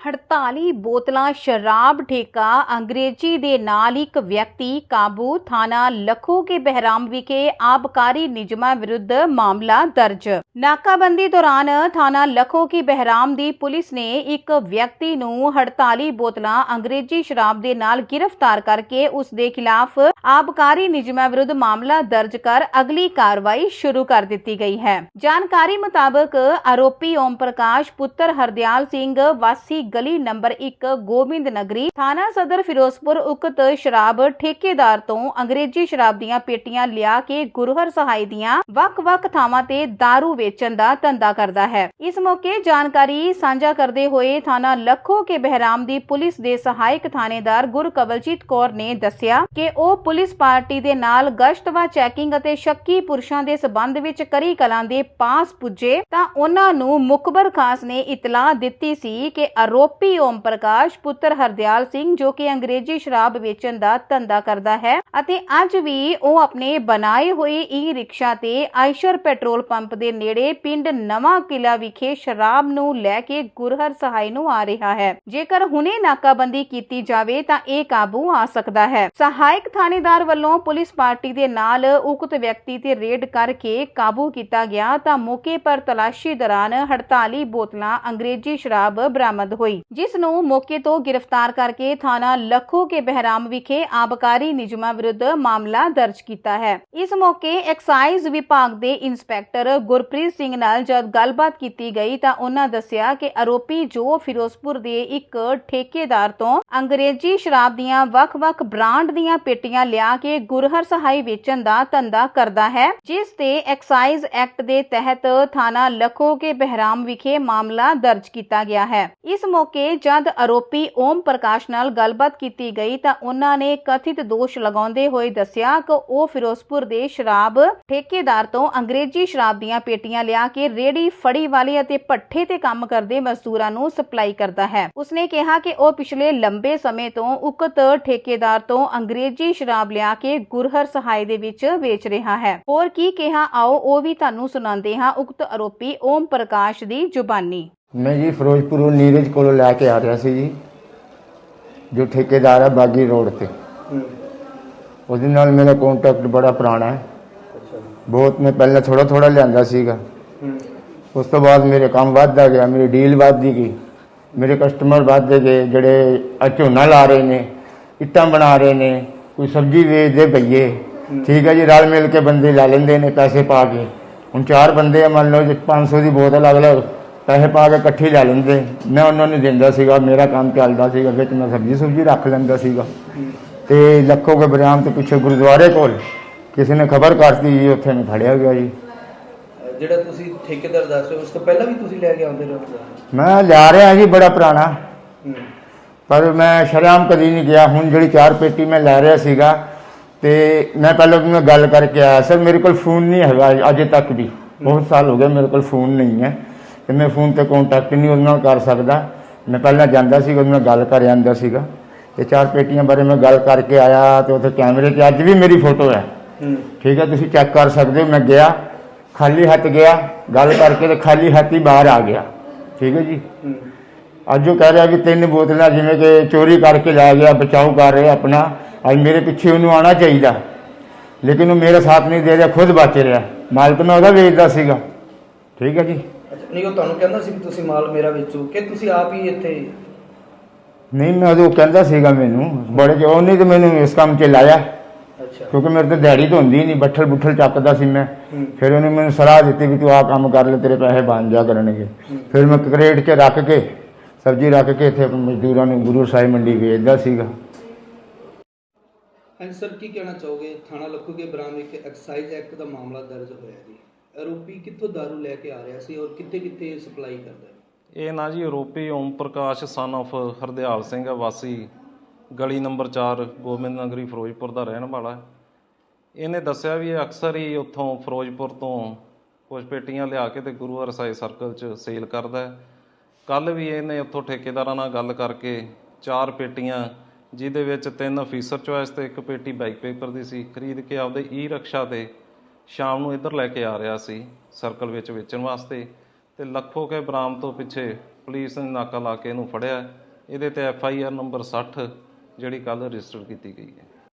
48 ਬੋਤਲਾਂ ਸ਼ਰਾਬ ਠੇਕਾ ਅੰਗਰੇਜ਼ੀ ਦੇ ਨਾਲ ਇੱਕ ਵਿਅਕਤੀ ਕਾਬੂ ਥਾਣਾ ਲਖੋ ਕੇ ਬਹਿਰਾਮ ਵਿਖੇ ਆਬਕਾਰੀ ਨਿਯਮਾਂ ਵਿਰੁੱਧ ਮਾਮਲਾ ਦਰਜ। ਨਾਕਾਬੰਦੀ ਦੌਰਾਨ ਥਾਣਾ ਲਖੋ ਕੀ ਬਹਿਰਾਮ ਦੀ ਪੁਲਿਸ ਨੇ ਇੱਕ ਵਿਅਕਤੀ ਨੂੰ 48 ਬੋਤਲਾਂ ਅੰਗਰੇਜ਼ੀ ਸ਼ਰਾਬ ਦੇ ਨਾਲ ਗ੍ਰਿਫਤਾਰ ਕਰਕੇ ਉਸ ਦੇ ਖਿਲਾਫ ਆਬਕਾਰੀ ਨਿਯਮਾਂ ਵਿਰੁੱਧ ਮਾਮਲਾ ਦਰਜ ਕਰ ਅਗਲੀ ਕਾਰਵਾਈ ਸ਼ੁਰੂ ਕਰ ਦਿੱਤੀ ਗਈ ਹੈ। ਜਾਣਕਾਰੀ ਮੁਤਾਬਕ ਆਰੋਪੀ ਓਮ ਪ੍ਰਕਾਸ਼, ਪੁੱਤਰ ਹਰਦਿਆਲ ਸਿੰਘ, ਵਾਸੀ ਗਲੀ ਨੰਬਰ 1 ਗੋਬਿੰਦ ਨਗਰੀ, ਥਾਣਾ ਸਦਰ ਫਿਰੋਜ਼ਪੁਰ ਉਕਤ ਸ਼ਰਾਬ ਠੇਕੇਦਾਰ ਤੋਂ ਅੰਗਰੇਜ਼ੀ ਸ਼ਰਾਬ ਦੀਆਂ ਪੇਟੀਆਂ ਲਿਆ ਕੇ ਗੁਰਹਰ ਸਹਾਈ ਦੀਆਂ ਵੱਖ-ਵੱਖ ਥਾਵਾਂ ਤੇ दारू ਵੇਚਣ ਦਾ ਧੰਦਾ ਕਰਦਾ ਹੈ। ਇਸ ਮੌਕੇ ਜਾਣਕਾਰੀ ਸਾਂਝਾ ਕਰਦੇ ਹੋਏ ਥਾਣਾ ਲੱਖੋ ਕੇ ਬਹਿਰਾਮ ਦੀ ਪੁਲਿਸ ਦੇ ਸਹਾਇਕ ਥਾਣੇਦਾਰ ਗੁਰਕਵਲਜੀਤ ਕੌਰ ਨੇ ਦੱਸਿਆ ਕਿ ਉਹ ਪੁਲਿਸ ਪਾਰਟੀ ਦੇ ਨਾਲ ਗਸ਼ਤਵਾ ਚੈਕਿੰਗ ਅਤੇ ਸ਼ੱਕੀ ਪੁਰਸ਼ਾਂ ਦੇ ਸਬੰਧ ਵਿੱਚ ਕਰੀ ਕਲਾਂ ਦੇ ਪਾਸ ਪੁੱਜੇ ਤਾਂ ਉਹਨਾਂ ਨੂੰ ਮੁਖਬਰ ਖਾਸ ਨੇ ਇਤਲਾਹ ਦਿੱਤੀ ਸੀ ਕਿ ਆਰੋਪੀ ਓਮ ਪ੍ਰਕਾਸ਼ ਪੁੱਤਰ ਹਰਦਿਆਲ ਸਿੰਘ ਜੋ ਕਿ ਅੰਗਰੇਜ਼ੀ ਸ਼ਰਾਬ ਵੇਚਣ ਦਾ ਧੰਦਾ ਕਰਦਾ ਹੈ ਅਤੇ ਅੱਜ ਵੀ ਉਹ ਆਪਣੇ ਬਣਾਏ ਹੋਏ ਈ ਰਿਕਸ਼ਾ ਤੇ ਆਇਸ਼ਰ ਪੈਟਰੋਲ ਪੰਪ ਦੇ ਨੇੜੇ ਪਿੰਡ ਨਵਾਂ ਕਿਲਾ ਵਿਖੇ ਸ਼ਰਾਬ ਨੂੰ ਲੈ ਕੇ ਗੁਰਹਰ ਸਹਾਈ ਨੂੰ ਆ ਰਿਹਾ ਹੈ। ਜੇਕਰ ਹੁਣੇ ਨਾਕਾਬੰਦੀ ਕੀਤੀ ਜਾਵੇ ਤਾਂ ਇਹ ਕਾਬੂ ਆ ਸਕਦਾ ਹੈ। ਸਹਾਇਕ ਥਾਣੇਦਾਰ ਵੱਲੋਂ ਪੁਲਿਸ ਪਾਰਟੀ ਦੇ ਨਾਲ ਉਕਤ ਵਿਅਕਤੀ ਤੇ ਰੇਡ ਕਰਕੇ ਕਾਬੂ ਕੀਤਾ ਗਿਆ ਤਾਂ ਮੌਕੇ ਪਰ ਤਲਾਸ਼ੀ ਦੌਰਾਨ 48 ਬੋਤਲਾਂ ਅੰਗਰੇਜ਼ੀ ਸ਼ਰਾਬ ਬਰਾਮਦ ਹੋਈ। ਜਿਸ ਨੂੰ ਮੌਕੇ ਤੋਂ ਗ੍ਰਿਫਤਾਰ ਕਰਕੇ ਥਾਣਾ ਲੱਖੋ ਕੇ ਬਹਿਰਾਮ ਵਿਖੇ ਆਬਕਾਰੀ ਨਿਯਮਾਂ ਵਿਰੁੱਧ ਮਾਮਲਾ ਦਰਜ ਕੀਤਾ ਹੈ। ਇਸ ਮੌਕੇ ਐਕਸਾਈਜ਼ ਵਿਭਾਗ ਦੇ ਇੰਸਪੈਕਟਰ ਗੁਰਪ੍ਰੀਤ ਸਿੰਘ ਨਾਲ ਜਦ ਗੱਲਬਾਤ ਕੀਤੀ ਗਈ ਤਾਂ ਉਹਨਾਂ ਦੱਸਿਆ ਕਿ ਆਰੋਪੀ ਜੋ ਫਿਰੋਜ਼ਪੁਰ ਦੇ ਇੱਕ ਠੇਕੇਦਾਰ ਤੋਂ ਅੰਗਰੇਜ਼ੀ ਸ਼ਰਾਬ ਦੀਆਂ ਵੱਖ-ਵੱਖ ਬ੍ਰਾਂਡ ਦੀਆਂ ਪੇਟੀਆਂ ਲਿਆ ਕੇ ਗੁਰਹਰ ਸਹਾਈ ਵੇਚਣ ਦਾ ਧੰਦਾ ਕਰਦਾ ਹੈ, ਜਿਸ ਤੇ ਐਕਸਾਈਜ਼ ਐਕਟ ਦੇ ਤਹਿਤ ਥਾਣਾ ਲਖੋ ਕੇ ਬਹਿਰਾਮ ਵਿਖੇ ਮਾਮਲਾ ਦਰਜ ਕੀਤਾ ਗਿਆ ਹੈ। ਇਸ ਮੌਕੇ ਜਦ ਆਰੋਪੀ ਓਮ ਪ੍ਰਕਾਸ਼ ਨਾਲ ਗੱਲਬਾਤ ਕੀਤੀ ਗਈ ਤਾਂ ਉਹਨਾਂ ਨੇ ਕਥਿਤ ਦੋਸ਼ ਲਗਾਉਂਦੇ ਹੋਏ ਦੱਸਿਆ ਕਿ ਉਹ ਫਿਰੋਜ਼ਪੁਰ ਦੇ ਸ਼ਰਾਬ ਠੇਕੇਦਾਰ ਤੋਂ ਅੰਗਰੇਜ਼ੀ ਸ਼ਰਾਬ ਦੀਆਂ ਪੇਟੀਆਂ ਲਿਆ ਕੇ ਰੇੜੀ, ਫੜੀ ਵਾਲੇ ਅਤੇ ਪੱਠੇ ਤੇ ਕੰਮ ਕਰਦੇ ਮਜ਼ਦੂਰਾਂ ਨੂੰ ਸਪਲਾਈ ਕਰਦਾ ਹੈ। ਉਸਨੇ ਕਿਹਾ ਕਿ ਉਹ ਪਿਛਲੇ ਲੰਬੇ ਸਮੇਂ ਤੋਂ ਉਕਤ ਠੇਕੇਦਾਰ ਤੋਂ ਅੰਗਰੇਜ਼ੀ ਸ਼ਰਾਬ ਲਿਆ ਕੇ ਗੁਰਹਰ ਸਹਾਇ ਦੇ ਵਿੱਚ ਵੇਚ ਰਿਹਾ ਹੈ। ਹੋਰ ਕੀ ਕਿਹਾ ਆਓ ਉਹ ਵੀ ਤੁਹਾਨੂੰ ਸੁਣਾਉਂਦੇ ਹਾਂ। ਉਕਤ ਆਰੋਪੀ ਓਮ ਪ੍ਰਕਾਸ਼ ਦੀ ਜ਼ੁਬਾਨੀ। ਮੈਂ ਜੀ ਫਿਰੋਜ਼ਪੁਰੋਂ ਨੀਰਜ ਕੋਲੋਂ ਲੈ ਕੇ ਆ ਰਿਹਾ ਸੀ ਜੀ ਜੋ ਠੇਕੇਦਾਰ ਹੈ ਬਾਗੀ ਰੋਡ ਤੇ। ਉਹਦੇ ਨਾਲ ਮੇਰਾ ਕੰਟੈਕਟ ਬੜਾ ਪੁਰਾਣਾ ਹੈ। ਬਹੁਤ ਮੈਂ ਪਹਿਲਾਂ ਥੋੜਾ ਥੋੜਾ ਲਿਆਂਦਾ ਸੀਗਾ। ਉਸ ਤੋਂ ਬਾਅਦ ਮੇਰੇ ਕੰਮ ਵੱਧਦਾ ਗਿਆ ਮੇਰੀ ਡੀਲ ਵੱਧਦੀ ਗਈ। ਮੇਰੇ ਕਸਟਮਰ ਵੱਧਦੇ ਗਏ ਜਿਹੜੇ ਝੋਨਾ ਲਾ ਰਹੇ ਨੇ ਇੱਟਾਂ ਬਣਾ ਰਹੇ ਨੇ ਕੋਈ ਸਬਜ਼ੀ ਵੇਚਦੇ ਪਈਏ। ਠੀਕ ਹੈ ਜੀ ਰਲ ਮਿਲ ਕੇ ਬੰਦੇ ਲੈ ਲੈਂਦੇ ਨੇ ਪੈਸੇ ਪਾ ਕੇ। ਹੁਣ ਚਾਰ ਬੰਦੇ ਆ ਮੰਨ ਲਓ ਜੇ 500 ਦੀ ਬੋਤਲ ਅਗਲਾ ਪੈਸੇ ਪਾ ਕੇ ਇਕੱਠੀ ਲੈ ਲੈਂਦੇ। ਮੈਂ ਉਹਨਾਂ ਨੂੰ ਦਿੰਦਾ ਸੀਗਾ ਮੇਰਾ ਕੰਮ ਚੱਲਦਾ ਸੀਗਾ ਵਿੱਚ ਮੈਂ ਸਬਜ਼ੀ ਸੁਬਜ਼ੀ ਰੱਖ ਲੈਂਦਾ ਸੀਗਾ। ਤੇ ਲੱਖੋ ਕੇ ਬਰਿਆਮ ਤੋਂ ਪਿੱਛੇ ਗੁਰਦੁਆਰੇ ਕੋਲ ਕਿਸੇ ਨੇ ਖਬਰ ਕਰਤੀ ਜੀ ਉੱਥੇ ਮੈਂ ਫੜਿਆ ਗਿਆ ਜੀ। ਜਿਹੜਾ ਤੁਸੀਂ ਠੇਕੇਦਾਰ ਦੱਸ ਰਹੇ ਹੋ ਉਸ ਤੋਂ ਪਹਿਲਾਂ ਵੀ ਤੁਸੀਂ ਲੈ ਕੇ ਆਉਂਦੇ ਰਹੇ ਹੋ ਮੈਂ ਲਿਆ ਰਿਹਾ ਜੀ ਬੜਾ ਪੁਰਾਣਾ। ਪਰ ਮੈਂ ਸ਼ਰੇਆਮ ਕਦੀ ਨਹੀਂ ਗਿਆ। ਹੁਣ ਜਿਹੜੀ ਚਾਰ ਪੇਟੀ ਮੈਂ ਲੈ ਰਿਹਾ ਸੀਗਾ ਤੇ ਮੈਂ ਪਹਿਲਾਂ ਵੀ ਮੈਂ ਗੱਲ ਕਰਕੇ ਆਇਆ। ਸਰ ਮੇਰੇ ਕੋਲ ਫੋਨ ਨਹੀਂ ਹੈਗਾ ਅਜੇ ਤੱਕ ਵੀ। ਬਹੁਤ ਸਾਲ ਹੋ ਗਏ ਮੇਰੇ ਕੋਲ ਫੋਨ ਨਹੀਂ ਹੈ। ਤੇ ਮੈਂ ਫੋਨ ਤੇ ਕੰਟੈਕਟ ਨਹੀਂ ਉਹਨਾਂ ਨਾਲ ਕਰ ਸਕਦਾ। ਮੈਂ ਪਹਿਲਾਂ ਜਾਂਦਾ ਸੀਗਾ ਉਹਦੇ ਨਾਲ ਗੱਲ ਕਰ ਆਂਦਾ ਸੀਗਾ। ਤੇ ਚਾਰ ਪੇਟੀਆਂ ਬਾਰੇ ਮੈਂ ਗੱਲ ਕਰਕੇ ਆਇਆ ਤੇ ਉੱਥੇ ਕੈਮਰੇ 'ਤੇ ਅੱਜ ਵੀ ਮੇਰੀ ਫੋਟੋ ਹੈ। ਠੀਕ ਹੈ ਤੁਸੀਂ ਚੈੱਕ ਕਰ ਸਕਦੇ ਹੋ ਮੈਂ ਗਿਆ ਖਾਲੀ ਹੱਥ ਗਿਆ ਗੱਲ ਕਰਕੇ ਤੇ ਖਾਲੀ ਹੱਥ ਹੀ ਬਾਹਰ ਆ ਗਿਆ। ਠੀਕ ਹੈ ਜੀ? ਅੱਜ ਉਹ ਕਹਿ ਰਿਹਾ ਕਿ ਤਿੰਨ ਬੋਤਲਾਂ ਜਿਵੇਂ ਕਿ ਚੋਰੀ ਕਰਕੇ ਲੈ ਗਿਆ ਬਚਾਓ ਕਰ ਰਿਹਾ ਆਪਣਾ ਅੱਜ ਮੇਰੇ ਪਿੱਛੇ ਉਹਨੂੰ ਆਉਣਾ ਚਾਹੀਦਾ। ਲੇਕਿਨ ਉਹ ਮੇਰਾ ਸਾਥ ਨਹੀਂ ਦੇ ਰਿਹਾ ਖੁਦ ਬਚ ਰਿਹਾ। ਮਾਲ ਤਾਂ ਮੈਂ ਉਹਦਾ ਵੇਚਦਾ ਸੀਗਾ। ਠੀਕ ਹੈ ਜੀ? ਨਹੀਂ ਉਹ ਤੁਹਾਨੂੰ ਕਹਿੰਦਾ ਸੀ ਕਿ ਤੁਸੀਂ ਮਾਲ ਮੇਰਾ ਵੇਚੋ ਕਿ ਤੁਸੀਂ ਆਪ ਹੀ ਇੱਥੇ ਨਹੀਂ ਮੈਂ ਉਹ ਕਹਿੰਦਾ ਸੀਗਾ ਮੈਨੂੰ ਬੜੇ ਜੋ ਉਹਨੇ ਤੇ ਮੈਨੂੰ ਇਸ ਕੰਮ 'ਚ ਲਾਇਆ। ਅੱਛਾ। ਕਿਉਂਕਿ ਮੇਰੇ ਤੇ ਦਿਹਾੜੀ ਤਾਂ ਹੁੰਦੀ ਨਹੀਂ ਬੱਠਲ ਬੁੱਠਲ ਚੱਕਦਾ ਸੀ ਮੈਂ। ਫਿਰ ਉਹਨੇ ਮੈਨੂੰ ਸਲਾਹ ਦਿੱਤੀ ਵੀ ਤੂੰ ਆਹ ਕੰਮ ਕਰ ਲੈ ਤੇਰੇ ਪੈਸੇ ਬਣ ਜਾ ਕਰਨਗੇ। ਫਿਰ ਮੈਂ ਕਰੇਟ 'ਚ ਰੱਖ ਕੇ ਸਬਜ਼ੀ ਰੱਖ ਕੇ ਇੱਥੇ ਮਜ਼ਦੂਰਾਂ ਨੂੰ ਗੁਰੂ ਸਾਹਿਬ ਮੰਡੀ ਵੇਚਦਾ ਸੀਗਾ। ਹਾਂਜੀ ਸਰ ਕੀ ਕਹਿਣਾ ਚਾਹੋਗੇ? ਥਾਣਾ ਲੱਖੋਗੇ ਬਰਾਮ ਵਿਖੇ ਐਕਸਾਈਜ਼ ਐਕਟ ਦਾ ਮਾਮਲਾ ਦਰਜ ਹੋਇਆ ਜੀ। ਆਰੋਪੀ ਕਿੱਥੋਂ ਦਾਰੂ ਲੈ ਕੇ ਆ ਰਿਹਾ ਸੀ ਔਰ ਕਿੱਥੇ ਕਿੱਥੇ ਸਪਲਾਈ ਕਰਦਾ ਹੈ? ਇਹ ਨਾ ਜੀ ਆਰੋਪੀ ਓਮ ਪ੍ਰਕਾਸ਼ ਸਨ of ਹਰਦਿਆਲ ਸਿੰਘ ਵਾਸੀ ਗਲੀ ਨੰਬਰ 4 ਗੋਬਿੰਦ ਨਗਰੀ, ਫਿਰੋਜ਼ਪੁਰ ਦਾ ਰਹਿਣ ਵਾਲਾ ਹੈ। ਇਹਨੇ ਦੱਸਿਆ ਵੀ ਇਹ ਅਕਸਰ ਹੀ ਉੱਥੋਂ ਫਿਰੋਜ਼ਪੁਰ ਤੋਂ ਕੁਝ ਪੇਟੀਆਂ ਲਿਆ ਕੇ ਤੇ ਗੁਰੂ ਹਰਸਾਏ ਸਰਕਲ 'ਚ ਸੇਲ ਕਰਦਾ ਹੈ। ਕੱਲ ਵੀ ਇਹਨੇ ਉੱਥੋਂ ਠੇਕੇਦਾਰਾਂ ਨਾਲ ਗੱਲ ਕਰਕੇ ਚਾਰ ਪੇਟੀਆਂ, ਜਿਹਦੇ ਵਿੱਚ ਤਿੰਨ ਅਫੀਸਰ ਚੋਇਸ ਤੇ ਇੱਕ ਪੇਟੀ ਬਾਈਕ ਪੇਪਰ ਦੀ ਸੀ, ਖਰੀਦ ਕੇ ਆਪਦੇ ਈ ਰਿਕਸ਼ਾ ਤੇ ਸ਼ਾਮ ਨੂੰ ਇੱਧਰ ਲੈ ਕੇ ਆ ਰਿਹਾ ਸੀ ਸਰਕਲ ਵਿੱਚ ਵੇਚਣ ਵਾਸਤੇ ਤੇ ਲੱਖੋ ਕੇ ਬਰਾਮ ਤੋਂ ਪਿੱਛੇ ਪੁਲਿਸ ਨੇ ਨਾਕਾ ਲਾ ਕੇ ਇਹਨੂੰ ਫੜਿਆ। ਇਹਦੇ ਤੇ ਐਫ ਆਈ ਆਰ ਨੰਬਰ 60 ਜਿਹੜੀ ਕੱਲ ਰਜਿਸਟਰ ਕੀਤੀ ਗਈ ਹੈ।